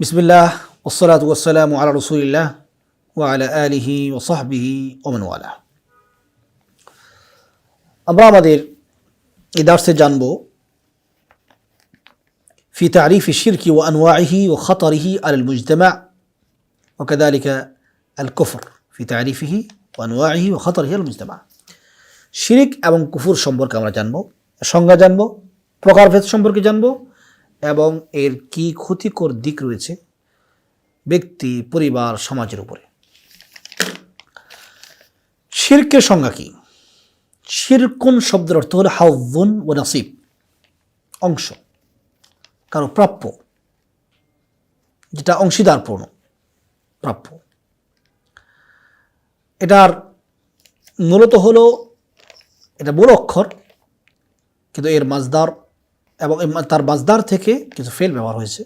বিসমিল্লাহ ওসলাত ওসালাম আলা রসুলিল্লাহ ওয়ালা আলিহি ওসাহবিহি ওমানওয়ালা আমরা আমাদের এই দার্সে জানব في تعريف الشرك وأنواعه وخطره على المجتمع وكذلك الكفر في تعريفه وأنواعه وخطره على المجتمع শিরিক এবং কুফুর সম্পর্কে আমরা জানব সংজ্ঞা জানব প্রকারভেদ সম্পর্কে জানব এবং এর কি ক্ষতিকর দিক রয়েছে? ব্যক্তি, পরিবার, সমাজের উপরে। শিরকের সংজ্ঞা কি? শিরকুন শব্দের অর্থ হলো হাউন ও নাসিব? অংশ। কারও প্রাপ্য। যেটা অংশীদারপূর্ণ। প্রাপ্য। এটার মূলত হলো, এটা বড় অক্ষর, কিন্তু এর মাজদার এবং তার মাজদার থেকে কিছু ফেল ব্যবহার হয়েছে।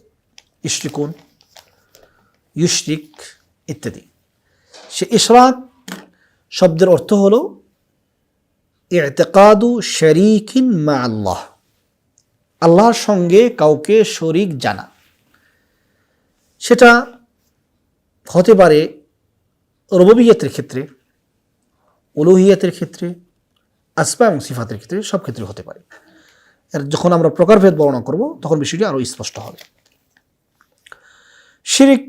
ইশরিকুন, ইউশরিক ইত্যাদি। সে ইশরাক শব্দের অর্থ হল ইতেকাদু শরিকিন মা আল্লাহ আল্লাহর সঙ্গে কাউকে শরিক জানা। সেটা হতে পারে রববিয়তের ক্ষেত্রে, উলুহিয়াতের ক্ষেত্রে আসবা এবং সিফাতের ক্ষেত্রে সব ক্ষেত্রে হতে পারে। এর যখন আমরা প্রকারভেদ বর্ণনা করব, তখন বিষয়টি আরও স্পষ্ট হবে। শিরিক,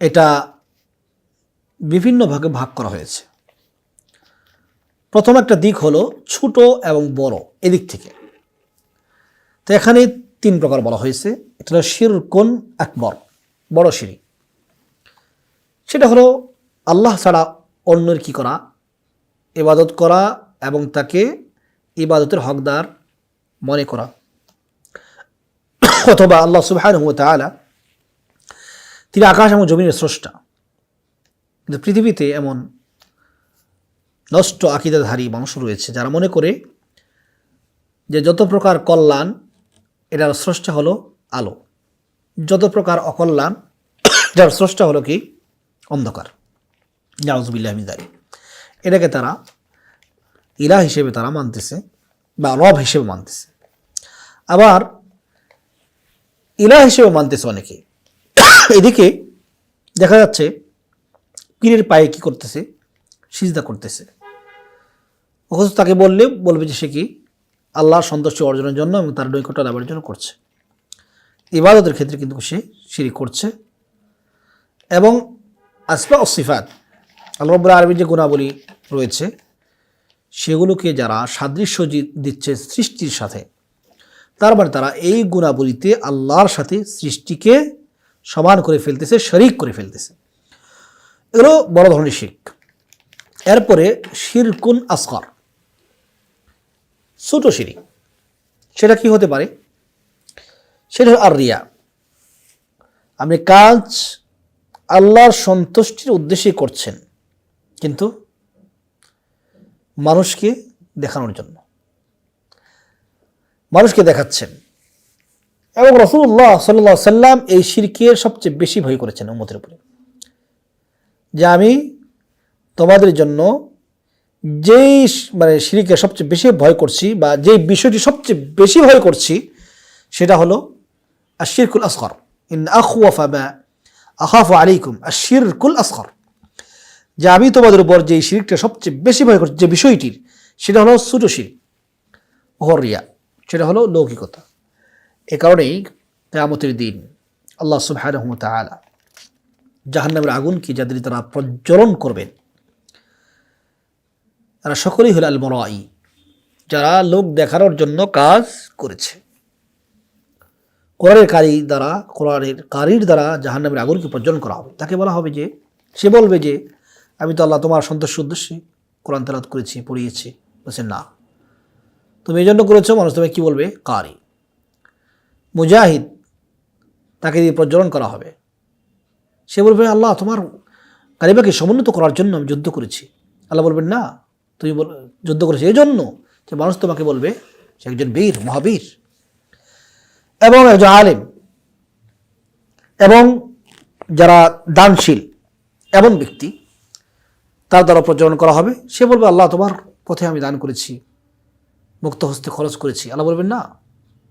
এটা বিভিন্ন ভাগে ভাগ করা হয়েছে। প্রথম একটা দিক হলো ছোট এবং বড়, এদিক থেকে। তো এখানে তিন প্রকার বলা হয়েছে। এটা হলো শিরকুন আকবর, বড় শিরিক। সেটা হলো আল্লাহ ছাড়া অন্যের কি করা এবাদত করা এবং তাকে ইবাদতের হকদার মনে করা। অথবা আল্লাহ সুবহানাহু ওয়া তাআলা তিনি আকাশ এবং জমিনের স্রষ্টা। কিন্তু পৃথিবীতে এমন নষ্ট আকিদাধারী মানুষ রয়েছে যারা মনে করে যে যত প্রকার কল্যাণ এটার স্রষ্টা হলো আলো। যত প্রকার অকল্যাণ যার স্রষ্টা হলো কি? অন্ধকার। জাউজবিল্লাহ মিজারি এটাকে তারা ইলা হিসেবে তারা মানতেছে। বা রব হিসেবে মানতেছে। আবার ইলা হিসেবে মানতেছে অনেকে। এদিকে দেখা যাচ্ছে, পীরের পায়ে কি করতেছে? সিজদা করতেছে। অথচ তাকে বললে, বলবে যে সে কি? আল্লাহর সন্তুষ্ট অর্জনের জন্য এবং তার নৈকট্য লাভের জন্য করছে। ইবাদতের ক্ষেত্রে কিন্তু সে শিরিক করছে। এবং আসবা ও সিফাত, আল্লাহ আরবির যে গুণাবলী রয়েছে সেগুলোকে যারা সাদৃশ্য দিচ্ছে সৃষ্টির সাথে। তার মানে তারা এই গুণাবলীতে আল্লাহর সাথে সৃষ্টিকে সমান করে ফেলতেছে, শরিক করে ফেলতেছে। এগুলো বড় ধরনের শিখ এরপরে শিরকুন আসকর ছোট শিরিক। সেটা কি হতে পারে? সেটা আর রিয়া আপনি কাজ আল্লাহর সন্তুষ্টির উদ্দেশ্যে করছেন, কিন্তু মানুষকে দেখানোর জন্য। মানুষকে দেখাচ্ছেন। এবং রসুল্লাহ সাল্লাহ সাল্লাম এই শিরকের সবচেয়ে বেশি ভয় করেছেন উম্মতের উপরে। যে আমি তোমাদের জন্য যেই মানে শিরিকে সবচেয়ে বেশি ভয় করছি বা যেই বিষয়টি সবচেয়ে বেশি ভয় করছি, সেটা হলো আশিরকুল আসগর। ইন আখওয়াফা বা আখাফু আলাইকুম আশিরকুল আসগর। যে আমি তোমাদের উপর যে শিরিকটা সবচেয়ে বেশি ভয় করছি, যে বিষয়টির, সেটা হলো ছোট শির হরিয়া, সেটা হলো লৌকিকতা। এ কারণেই কেয়ামতের দিন আল্লাহ সুবহানাহু ওয়া তাআলা জাহান্নামের আগুনকে যাদের তারা প্রজ্বলন করবেন, তারা সকলেই হল আল মরাই যারা লোক দেখানোর জন্য কাজ করেছে। কোরআনের কারি দ্বারা, কোরআনের কারির দ্বারা জাহান্নামের আগুনকে প্রজ্বলন করা হবে। তাকে বলা হবে যে, সে বলবে যে আমি তো আল্লাহ তোমার সন্তোষ উদ্দেশ্যে কোরআন তেলাত করেছি, পড়িয়েছি। বলছে, না। তুমি এই জন্য করেছ, মানুষ তুমি কী বলবে? কারি। মুজাহিদ তাকে দিয়ে প্রজ্বলন করা হবে। সে বলবে, আল্লাহ, তোমার কারিমাকে সমুন্নত করার জন্য আমি যুদ্ধ করেছি। আল্লাহ বলবেন, না, তুমি বল, যুদ্ধ করেছ এই জন্য যে মানুষ তোমাকে বলবে সে একজন বীর, মহাবীর এবং একজন আলেম এবং যারা দানশীল এমন ব্যক্তি তার দ্বারা প্রচলন করা হবে। সে বলবে, আল্লাহ, তোমার পথে আমি দান করেছি। মুক্ত হস্তে খরচ করেছি। আল্লাহ বলবেন, না।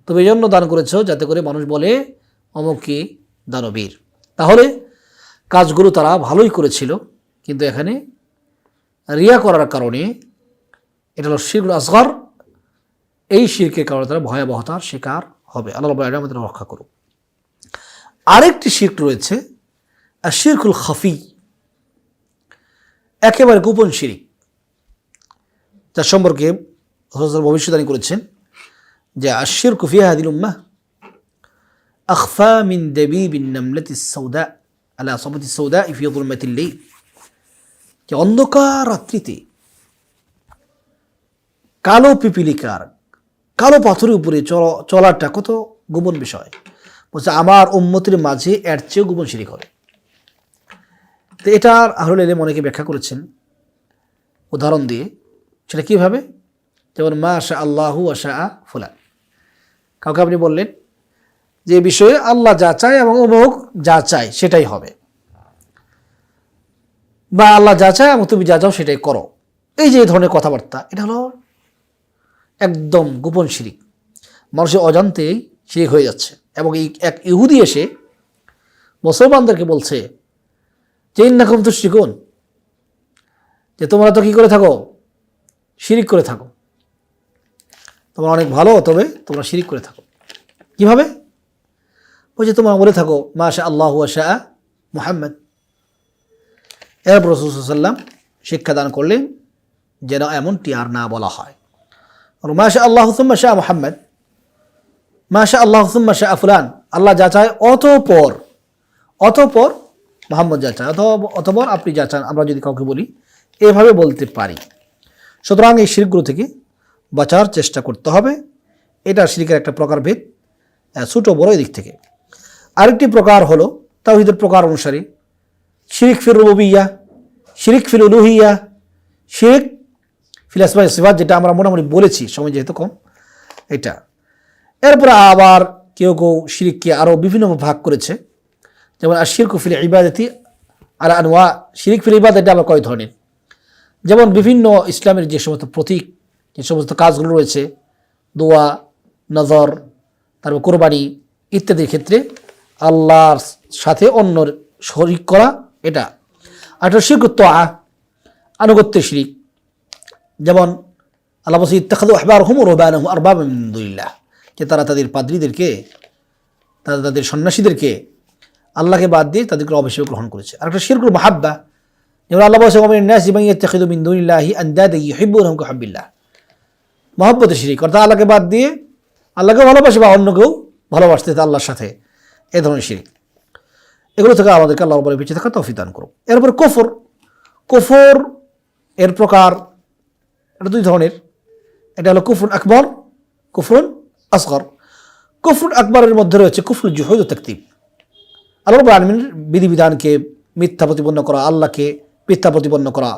তুমি এই জন্য দান করেছ যাতে করে মানুষ বলে, অমুকি দানবীর। তাহলে কাজগুলো তারা ভালোই করেছিল, কিন্তু এখানে রিয়া করার কারণে এটা হলো শিরকুল আসগর। এই শিরকের কারণে তারা ভয়াবহতার শিকার হবে। আল্লাহ আমাদের রক্ষা করুক। আরেকটি শির্ক রয়েছে শিরকুল খাফি। একেবারে গোপন শিরিক যার সম্পর্কে হজরত ভবিষ্যৎবাণী করেছেন যে আশির কুফিয়া হাদিল উম্মা আখফা মিন দেবী বিন নামলাতি সৌদা আলা সবতি সৌদা ইফি যুলমাতিল যে, অন্ধকার রাত্রিতে কালো পিপিলিকার, কালো পাথরের উপরে চল- চলাটা কত গোপন বিষয়। বলছে, আমার উম্মতির মাঝে এর চেয়েও গোপন শিরিক হবে তো এটার আহরুল এলেম অনেকে ব্যাখ্যা করেছেন, উদাহরণ দিয়ে। সেটা কীভাবে? যেমন মা আশা আল্লাহু আশা আ ফুলা কাউকে আপনি বললেন যে বিষয়ে আল্লাহ যা চায় এবং অমুক যা চায়, সেটাই হবে। বা আল্লাহ যা চায় এবং তুমি যা চাও, সেটাই করো। এই যে, এই ধরনের কথাবার্তা, এটা হলো একদম গোপন শিরিক। মানুষের অজান্তেই শিরিক হয়ে যাচ্ছে এবং এই এক ইহুদি এসে মুসলমানদেরকে বলছে যে ইন্নাকুম তো শিকুন যে তোমরা তো কী করে থাকো? শিরিক করে থাকো। তোমরা অনেক ভালো, তবে তোমরা শিরিক করে থাকো। কীভাবে? বলছে তোমরা বলে থাকো মা শাহ আল্লাহ শাহ মুহাম্মদ। এরপর রসুলাম শিক্ষাদান করলেন, যেন এমনটি আর না বলা হয়। মা শাহ আল্লাহ হুসুম্মা শাহ মুহাম্মদ মা শাহ আল্লাহ হুসুম্মা শাহ ফুলান। আল্লাহ যা চায় অতপর অতপর মোহাম্মদ যা চায় অথবা অতপর আপনি যা চান আমরা যদি কাউকে বলি, এভাবে বলতে পারি। সুতরাং এই শিরকগুলো থেকে বাঁচার চেষ্টা করতে হবে। এটা শিরিকের একটা প্রকারভেদ ছোটো বড় দিক থেকে। আরেকটি প্রকার হলো তাওহিদের প্রকার অনুসারে, শিরিক ফির রুবিয়া শিরিক ফির উলুহিয়া শিরিক ফিল আসমাই সিফাত, যেটা আমরা মোটামুটি বলেছি, সময় যেহেতু কম, এটা। এরপরে আবার কেউ কেউ শিরিককে আরও বিভিন্ন ভাগ করেছে। যেমন আর শিরক ফিল ইবাদতি আর আনোয়া শিরিক ফিল ইবাদত এটা আবার কয় ধরনের? যেমন বিভিন্ন ইসলামের যে সমস্ত প্রতীক, যে সমস্ত কাজগুলো রয়েছে, দোয়া, নজর, তারপর কোরবানি ইত্যাদির ক্ষেত্রে আল্লাহর সাথে অন্য শরিক করা এটা। আর একটা শিরকুত্ত আনুগত্যের শিরিক। যেমন আল্লাহ বসে ইত্তাখাদু আহবার হুম রোবান আরবাব আলহামদুলিল্লাহ যে তারা তাদের পাদ্রীদেরকে, তারা তাদের সন্ন্যাসীদেরকে আল্লাহকে বাদ দিয়ে তাদেরকে অভিষেক গ্রহণ করেছে। আর একটা শিরকুল মাহাব্বা, যেমন আল্লাহ বলছে ওমিন নাস ইমান ইয়াত্তাখিদু দুনিল্লাহি আনদাদা কাহাব্বিল্লাহ মহব্বতে শিরিক, অর্থাৎ আল্লাহকে বাদ দিয়ে আল্লাহকে ভালোবাসে বা অন্যকেও ভালোবাসতে আল্লাহর সাথে। এ ধরনের শিরিক। এগুলো থেকে আমাদেরকে আল্লাহ বলে বেঁচে থাকা তৌফিক দান করুক। এরপর কফর। কফর এর প্রকার, এটা দুই ধরনের। এটা হলো কুফরুন আকবর কুফরুন আসগর। কুফরুন আকবরের মধ্যে রয়েছে কুফরুল জুহুদ ও তাকতিব আল্লাহ রব্বুল আলমিনের বিধিবিধানকে মিথ্যা প্রতিপন্ন করা, আল্লাহকে মিথ্যা প্রতিপন্ন করা।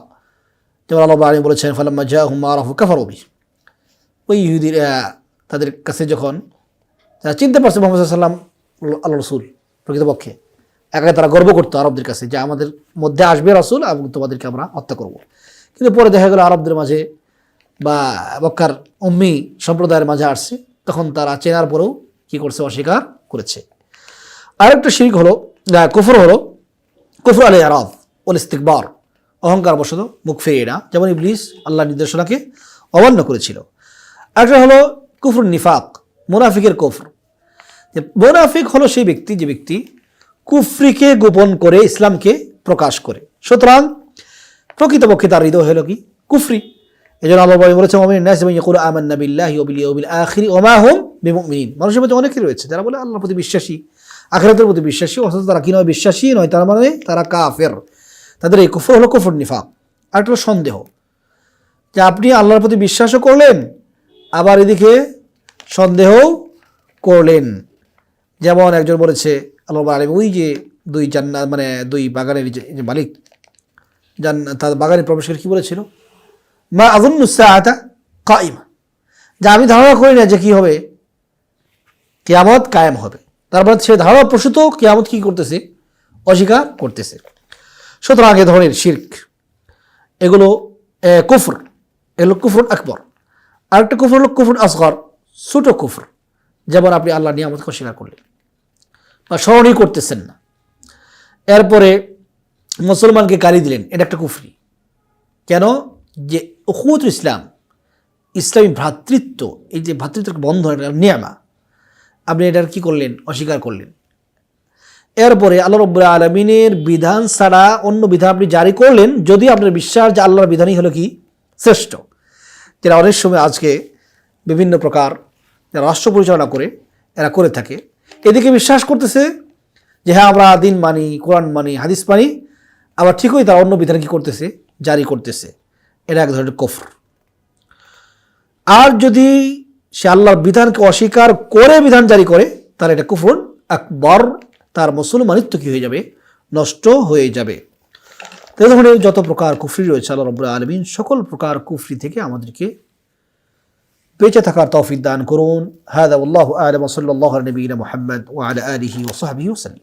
যেমন আল্লাহ আলম বলেছেন, ফালাম্মা জা হুম আরফু কাফারবি ওই ইহুদির তাদের কাছে যখন তারা চিনতে পারছে মোহাম্মদ সাল্লাম আল্লাহ রসুল প্রকৃতপক্ষে একাকে তারা গর্ব করতো আরবদের কাছে যে আমাদের মধ্যে আসবে রসুল এবং তোমাদেরকে আমরা হত্যা করব। কিন্তু পরে দেখা গেল আরবদের মাঝে বা বক্কার উম্মি সম্প্রদায়ের মাঝে আসছে, তখন তারা চেনার পরেও কী করছে, অস্বীকার করেছে। আরেকটা শিরিক হলো কুফর হলো, কুফর আলী আরব ওল ইস্তিকবার। অহংকার বশত মুখ ফিরিয়ে না। যেমন ইবলিস আল্লাহ নির্দেশনাকে অমান্য করেছিল। একটা হলো কুফর নিফাক, মোনাফিকের কুফর। মোনাফিক হলো সেই ব্যক্তি, যে ব্যক্তি কুফরিকে গোপন করে ইসলামকে প্রকাশ করে। সুতরাং প্রকৃতপক্ষে তার হৃদয় হলো কি? কুফরি। এই জন্য আল্লাহ বলে বলেছে ওমিন নাস এবং আখির ওয়া মা মানুষের মধ্যে অনেকেই রয়েছে যারা বলে, আল্লাহর প্রতি বিশ্বাসী। আখিরাতের প্রতি বিশ্বাসী, অথচ তারা কি নয় বিশ্বাসী নয়, তার মানে তারা কাফের। তাদের এই কুফর হলো কুফর নিফাক। আর একটা সন্দেহ। যে আপনি আল্লাহর প্রতি বিশ্বাসও করলেন, আবার এদিকে সন্দেহও করলেন। যেমন একজন বলেছে, আল্লাহ আলম, ওই যে দুই জান্নাত মানে দুই বাগানের যে মালিক জান তার বাগানে প্রবেশ করে কী বলেছিল? মা আগুন আগুন্নুসাহাতা কাইমা যে আমি ধারণা করি না যে কী হবে, কেয়ামত কায়েম হবে। তারপর সে ধারণা প্রসূত, কেয়ামত কী করতেছে? অস্বীকার করতেছে। সুতরাং এ ধরনের শির্ক। এগুলো কুফর। এগুলো কুফর আকবর। আরেকটা কুফর হলো কুফর আসগর, ছোট কুফর, যেমন আপনি আল্লাহ নিয়ামতকে অস্বীকার করলেন। বা স্মরণই করতেছেন না। এরপরে মুসলমানকে গালি দিলেন, এটা একটা কুফরি। কেন? যে উখুত ইসলাম, ইসলামী ভ্রাতৃত্ব, এই যে ভ্রাতৃত্বের বন্ধ নিয়ামা। আপনি এটার কি করলেন? অস্বীকার করলেন। এরপরে আল্লাহ রব্বুল আলমিনের বিধান ছাড়া অন্য বিধান আপনি জারি করলেন যদি আপনার বিশ্বাস যে আল্লাহর বিধানই হলো কি? শ্রেষ্ঠ। যারা অনেক সময় আজকে বিভিন্ন প্রকার রাষ্ট্র পরিচালনা করে, এরা করে থাকে। এদিকে বিশ্বাস করতেছে যে হ্যাঁ আমরা দিন মানি, কোরআন মানি, হাদিস মানি, আবার ঠিকই তারা অন্য বিধান কি করতেছে? জারি করতেছে। এটা এক ধরনের কফর। আর যদি সে আল্লাহর বিধানকে অস্বীকার করে বিধান জারি করে, তার এটা কুফর একবার তার মুসলমানিত্ব কি হয়ে যাবে? নষ্ট হয়ে যাবে। তো এই ধরনের যত প্রকার কুফরি রয়েছে আল্লাহ রব্বুল আলমিন, সকল প্রকার কুফরি থেকে আমাদেরকে বেঁচে থাকার তৌফিক দান করুন। হাদা আল্লাহ আলম সাল্লাহ নবীন মোহাম্মদ ওয়াল আলহি ওসাহাবি ওসাল্লাম